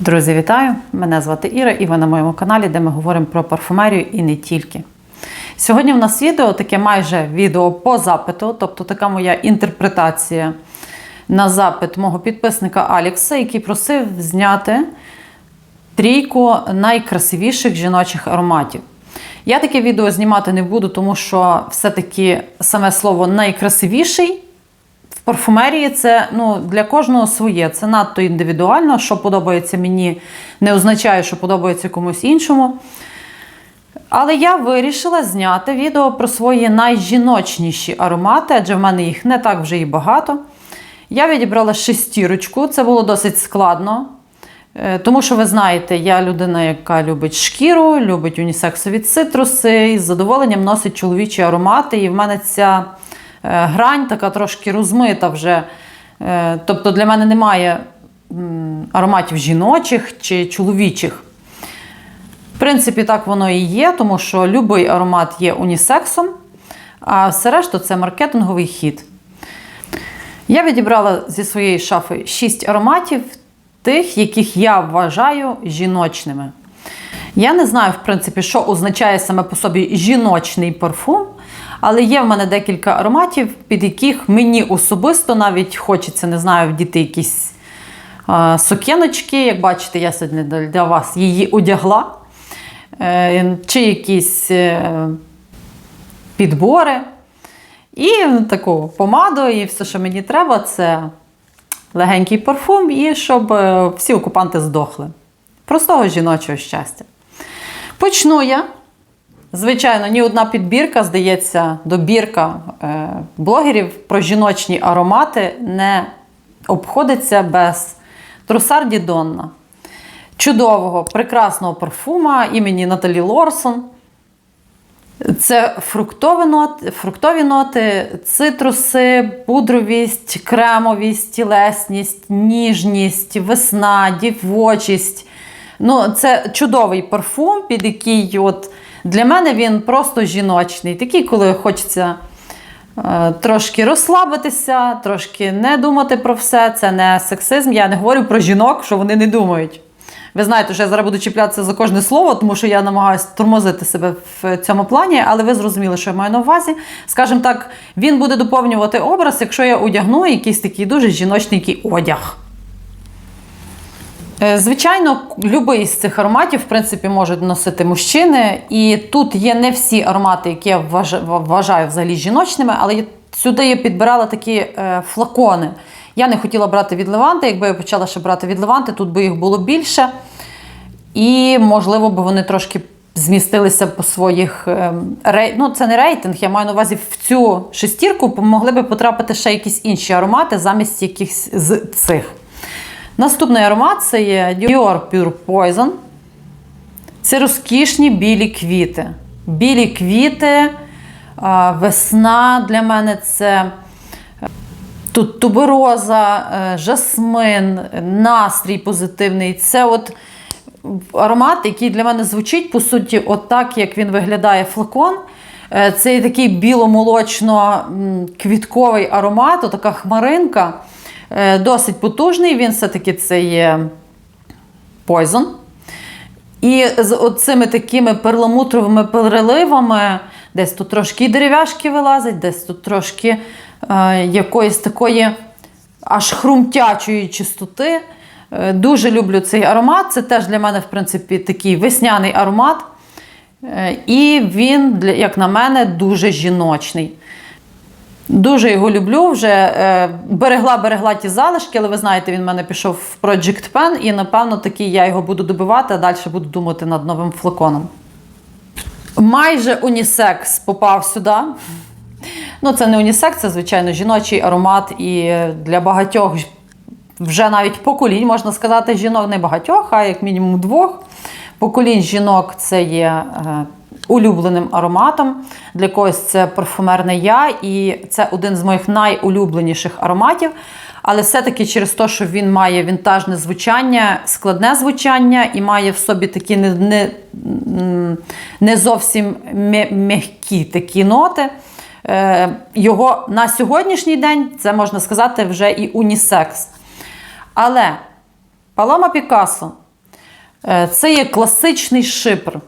Друзі, вітаю! Мене звати Іра, і ви на моєму каналі, де ми говоримо про парфумерію і не тільки. Сьогодні в нас відео таке майже відео по запиту, тобто така моя інтерпретація на запит мого підписника Алікса, який просив зняти трійку найкрасивіших жіночих ароматів. Я таке відео знімати не буду, тому що все-таки саме слово найкрасивіший парфумерії це ну, для кожного своє. Це надто індивідуально. Що подобається мені, не означає, що подобається комусь іншому. Але я вирішила зняти відео про свої найжіночніші аромати, адже в мене їх не так вже і багато. Я відібрала шестірочку, це було досить складно. Е, Тому що ви знаєте, я людина, яка любить шкіру, любить унісексові цитруси, і з задоволенням носить чоловічі аромати. І в мене ця грань така трошки розмита вже. Е, Тобто для мене немає ароматів жіночих чи чоловічих. В принципі, так воно і є, тому що будь-який аромат є унісексом, а все решта це маркетинговий хід. Я відібрала зі своєї шафи 6 ароматів, тих, яких я вважаю жіночними. Я не знаю, в принципі, що означає саме по собі жіночний парфум, але є в мене декілька ароматів, під яких мені особисто навіть хочеться, не знаю, вдіти якісь е, сукеночки. Як бачите, я сьогодні для вас її одягла. Е, чи якісь е, підбори. І таку помаду, і все, що мені треба, це легенький парфум, і щоб е, всі окупанти здохли. Простого жіночого щастя. Почну я. Звичайно, ні одна підбірка, здається, добірка е, блогерів про жіночні аромати не обходиться без трусарді Донна. Чудового, прекрасного парфума імені Наталі Лорсон. Це фруктові ноти, фруктові ноти, цитруси, пудровість, кремовість, тілесність, ніжність, весна, дівочість. Ну, Це чудовий парфум, під який от для мене він просто жіночний. Такий, коли хочеться е, трошки розслабитися, трошки не думати про все. Це не сексизм. Я не говорю про жінок, що вони не думають. Ви знаєте, що я зараз буду чіплятися за кожне слово, тому що я намагаюся тормозити себе в цьому плані, але ви зрозуміли, що я маю на увазі. Скажімо так, він буде доповнювати образ, якщо я одягну якийсь такий дуже жіночний одяг. Е, Звичайно, будь-який з цих ароматів, в принципі, можуть носити мужчини. І тут є не всі аромати, які я вваж- вважаю взагалі жіночними, але я- сюди я підбирала такі е, флакони. Я не хотіла брати від Леванти. Якби я почала ще брати від Леванти, тут би їх було більше. І, можливо, б вони трошки змістилися по своїх рей... ну, це не рейтинг, я маю на увазі в цю шестірку могли би потрапити ще якісь інші аромати замість якихось з цих. Наступний аромат це є Dior Pure Poison. Це розкішні білі квіти. Білі квіти, весна для мене це тут тубероза, е, жасмин, настрій позитивний. Це от аромат, який для мене звучить, по суті, от так, як він виглядає флакон. Е, Це такий біло-молочно-квітковий аромат, така хмаринка. Е, Досить потужний, він все-таки це є Poison. І з цими такими перламутровими переливами, десь тут трошки дерев'яшки вилазить, десь тут трошки е, якоїсь такої аж хрумтячої чистоти. Е, дуже люблю цей аромат. Це теж для мене, в принципі, такий весняний аромат. Е, і він, як на мене, дуже жіночний. Дуже його люблю. Вже е, берегла берегла ті залишки, але ви знаєте, він в мене пішов в Project Pen, і напевно таки я його буду добивати, а далі буду думати над новим флаконом. Майже унісекс попав сюди. Ну, це не унісекс, це, звичайно, жіночий аромат. І для багатьох вже навіть поколінь, можна сказати, жінок не багатьох, а як мінімум двох. Поколінь жінок це є е, улюбленим ароматом. Для когось це парфумерне я, і це один з моїх найулюбленіших ароматів. Але все-таки через те, що він має вінтажне звучання, складне звучання і має в собі такі не, не, не зовсім м'які такі ноти. Е, Його на сьогоднішній день це можна сказати вже і унісекс. Але Палома Пікассо Е, Це є класичний шипр.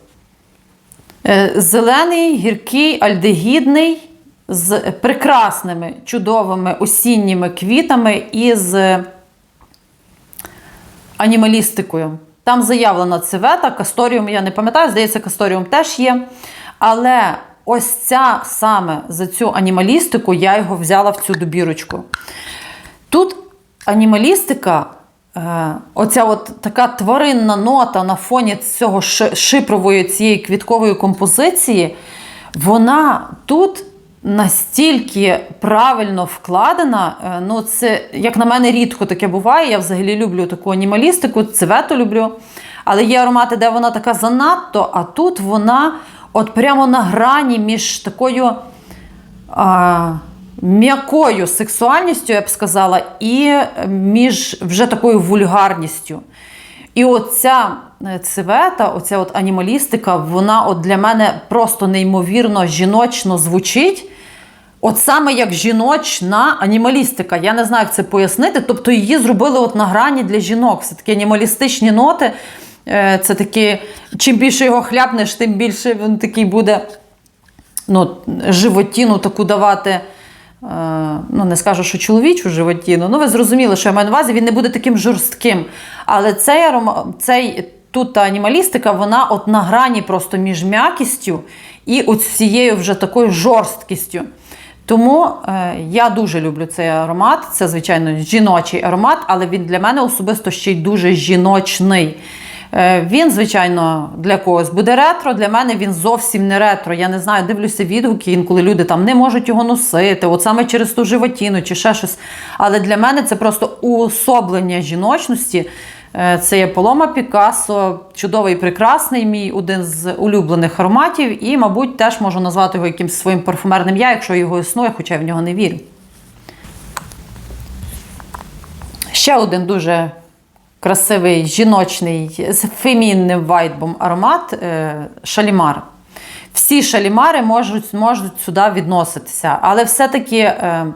Е, Зелений, гіркий, альдегідний, з прекрасними, чудовими осінніми квітами і з анімалістикою. Там заявлена цивета, касторіум, я не пам'ятаю, здається, касторіум теж є. Але ось ця саме за цю анімалістику я його взяла в цю добірочку. Тут анімалістика, оця от така тваринна нота на фоні цього шипрової цієї квіткової композиції, вона тут настільки правильно вкладена. е, Ну, це, як на мене, рідко таке буває. Я взагалі люблю таку анімалістику, цвету люблю. Але є аромати, де вона така занадто, а тут вона от прямо на грані між такою а, м'якою сексуальністю, я б сказала, і між вже такою вульгарністю. І оця е, цивета, оця от анімалістика, вона от для мене просто неймовірно жіночно звучить. От саме як жіночна анімалістика. Я не знаю, як це пояснити. Тобто її зробили от на грані для жінок. Все такі анімалістичні ноти. Е, Це такі, чим більше його хляпнеш, тим більше він такий буде ну, животіну таку давати. Е, Ну, не скажу, що чоловічу животіну. Ну, ви зрозуміли, що я маю на увазі, він не буде таким жорстким. Але цей, цей тут та анімалістика, вона от на грані просто між м'якістю і от цією вже такою жорсткістю. Тому е, я дуже люблю цей аромат. Це, звичайно, жіночий аромат, але він для мене особисто ще й дуже жіночний. Е, Він, звичайно, для когось буде ретро. Для мене він зовсім не ретро. Я не знаю, дивлюся відгуки, інколи люди там не можуть його носити, от саме через ту животіну чи ще щось. Але для мене це просто уособлення жіночності. Е, Це є Полома Пікассо, чудовий, прекрасний, мій один з улюблених ароматів. І, мабуть, теж можу назвати його якимось своїм парфумерним я, якщо його існує, хоча я в нього не вірю. Ще один дуже красивий жіночний з фемінним вайбом аромат е, шалімар. Всі шалімари можуть, можуть сюди відноситися, але все-таки е,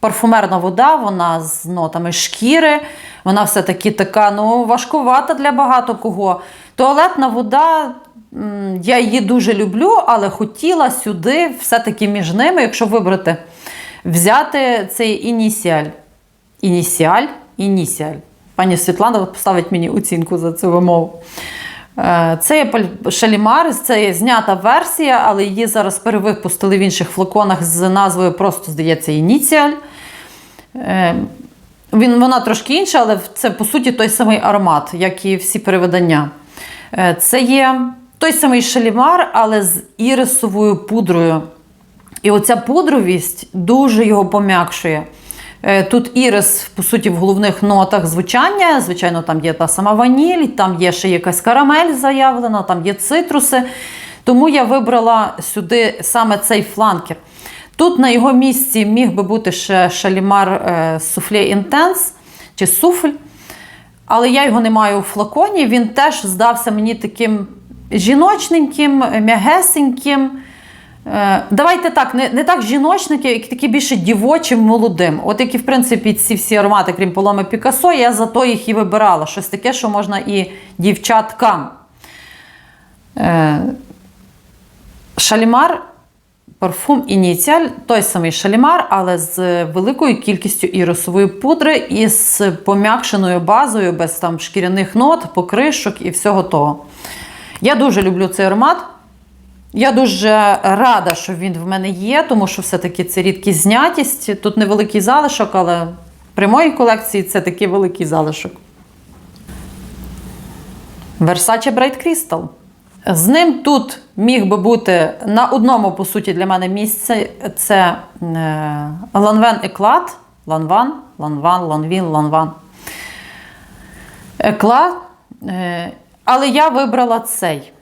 парфумерна вода, вона з нотами шкіри, вона все-таки така ну, важкувата для багато кого. Туалетна вода, я її дуже люблю, але хотіла сюди все-таки між ними, якщо вибрати, взяти цей інісіаль. Інісіаль, інісіаль. Пані Світлана поставить мені оцінку за цю вимову. Е, Це є шалімар, це є знята версія, але її зараз перевипустили в інших флаконах з назвою просто, здається, ініціаль. Е, вона трошки інша, але це по суті той самий аромат, як і всі переведення. Е, Це є той самий шалімар, але з ірисовою пудрою. І оця пудровість дуже його пом'якшує. Е, Тут ірис, по суті, в головних нотах звучання. Звичайно, там є та сама ваніль, там є ще якась карамель заявлена, там є цитруси. Тому я вибрала сюди саме цей фланкер. Тут на його місці міг би бути ще шалімар е, суфле інтенс чи суфль. Але я його не маю у флаконі. Він теж здався мені таким жіночненьким, м'ягесеньким. Е, Давайте так, не, не так жіночники, як такі більше дівочим, молодим. От як і, в принципі, ці всі аромати, крім поломи Пікасо, я зато їх і вибирала. Щось таке, що можна і дівчаткам. Е, Шалімар, парфум ініціаль, той самий шалімар, але з великою кількістю ірисової пудри і з пом'якшеною базою, без там шкіряних нот, покришок і всього того. Я дуже люблю цей аромат. Я дуже рада, що він в мене є, тому що все-таки це рідкість знятість. Тут невеликий залишок, але при моїй колекції це такий великий залишок. Versace Bright Crystal. З ним тут міг би бути на одному, по суті, для мене місце. Це Ланвен Еклад. Ланван, Ланван, Ланвін, Ланван. Екла. Але я вибрала цей.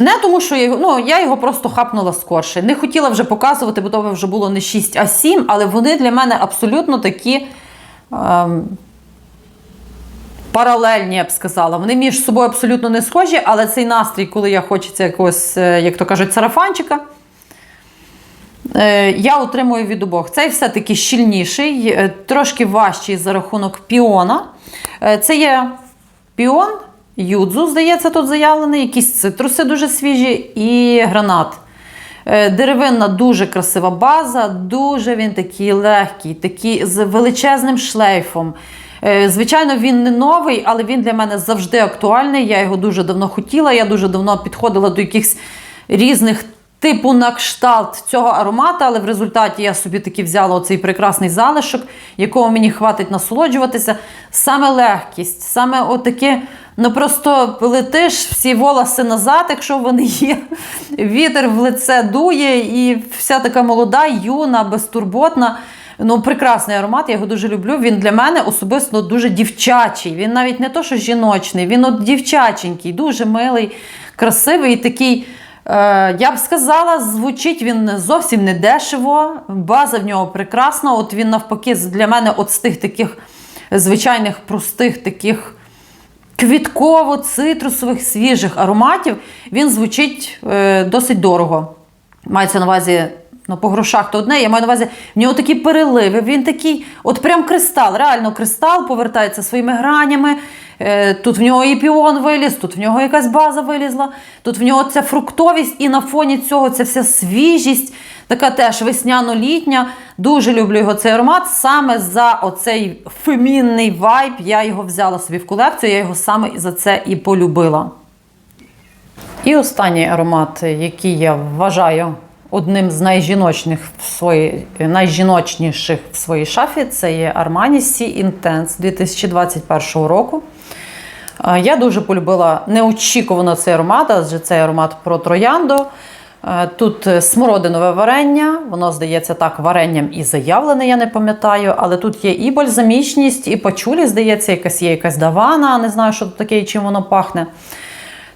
Не тому, що я його, ну, я його просто хапнула скорше. Не хотіла вже показувати, бо то вже було не 6, а 7, але вони для мене абсолютно такі. Ем, паралельні, я б сказала. Вони між собою абсолютно не схожі, але цей настрій, коли я хочеться якогось, е, як то кажуть, сарафанчика, е, я отримую від обох. Цей все-таки щільніший, е, трошки важчий за рахунок піона. Це є піон юдзу, здається, тут заявлений, якісь цитруси дуже свіжі і гранат. Е, Деревинна дуже красива база, дуже він такий легкий, такий з величезним шлейфом. Е, Звичайно, він не новий, але він для мене завжди актуальний. Я його дуже давно хотіла. Я дуже давно підходила до якихось різних типу на кшталт цього аромата, але в результаті я собі таки взяла оцей прекрасний залишок, якого мені хватить насолоджуватися. Саме легкість, саме отаке, ну просто летиш всі волоси назад, якщо вони є. Вітер в лице дує, і вся така молода, юна, безтурботна. Ну, прекрасний аромат, я його дуже люблю. Він для мене особисто дуже дівчачий. Він навіть не то, що жіночний, він от дівчаченький, дуже милий, красивий і такий. Е, я б сказала, звучить він зовсім не дешево. База в нього прекрасна. От він навпаки для мене от з тих таких звичайних простих таких квітково-цитрусових свіжих ароматів. Він звучить е, досить дорого. Мається на увазі. Ну, по грошах то одне, я маю на увазі, в нього такі переливи, він такий, от прям кристал, реально кристал повертається своїми гранями. Е, Тут в нього і піон виліз, тут в нього якась база вилізла, тут в нього ця фруктовість, і на фоні цього ця вся свіжість, така теж весняно-літня. Дуже люблю його цей аромат. Саме за оцей фемінний вайб я його взяла собі в колекцію, я його саме за це і полюбила. І останній аромат, який я вважаю одним з найжіночних в своїй, найжіночніших в своїй шафі, це є Armani Sea Intense 2021 року. Я дуже полюбила неочікувано цей аромат, адже цей аромат про троянду. Тут е, смородинове варення, воно здається так варенням і заявлене, я не пам'ятаю, але тут є і бальзамічність, і пачулі, здається, якась є якась давана, не знаю, що тут таке і чим воно пахне.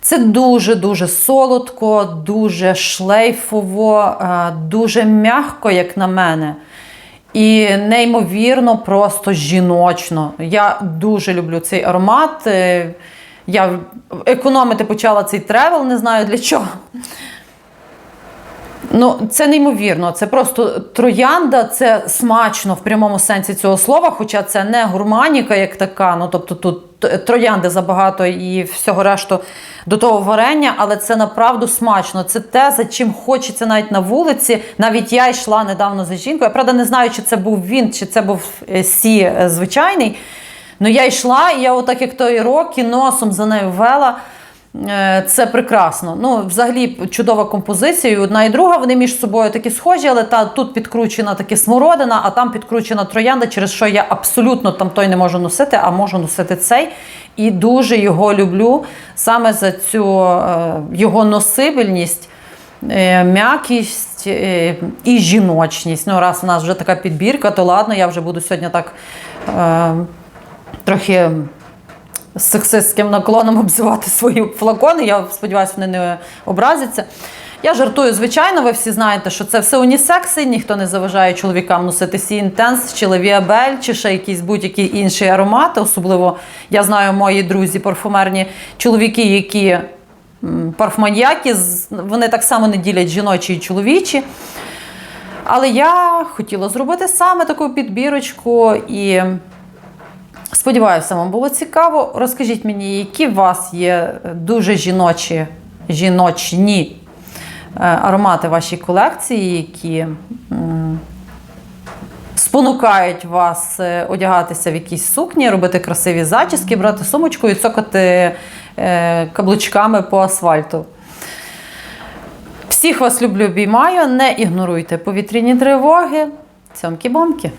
Це дуже-дуже солодко, дуже шлейфово, е, дуже м'яко, як на мене. І неймовірно, просто жіночно. Я дуже люблю цей аромат. Е, Я економити почала цей тревел, не знаю для чого. Ну, це неймовірно. Це просто троянда, це смачно в прямому сенсі цього слова, хоча це не гурманіка як така. Ну тобто тут троянди забагато і всього решту до того варення, але це направду смачно. Це те, за чим хочеться навіть на вулиці. Навіть я йшла недавно за жінкою. Я правда не знаю, чи це був він, чи це був е, сі е, звичайний. Ну я йшла, і я, отак як той роки, носом за нею вела. Е, Це прекрасно. Ну, взагалі, чудова композиція. І Одна і друга вони між собою такі схожі, але та тут підкручена таки смородина, а там підкручена троянда, через що я абсолютно там той не можу носити, а можу носити цей. І дуже його люблю саме за цю е, його носибельність. е, М'якість і жіночність. Ну, раз у нас вже така підбірка, то ладно, я вже буду сьогодні так трохи з сексистським наклоном обзивати свої флакони. Я сподіваюся, вони не образяться. Я жартую, звичайно, ви всі знаєте, що це все унісекси, ніхто не заважає чоловікам носити Сі Інтенс, чи Левіабель, чи ще якісь будь-які інші аромати. Особливо я знаю мої друзі, парфумерні чоловіки, які м, парфманьяки, вони так само не ділять жіночі і чоловічі. Але я хотіла зробити саме таку підбірочку і Сподіваюся, вам було цікаво. Розкажіть мені, які у вас є дуже жіночі, жіночні е, аромати вашій колекції, які спонукають вас е, одягатися в якісь сукні, робити красиві зачіски, брати сумочку і цокати е, каблучками по асфальту. Всіх вас люблю, обіймаю. Не ігноруйте повітряні тривоги. Цьомкі-бомки!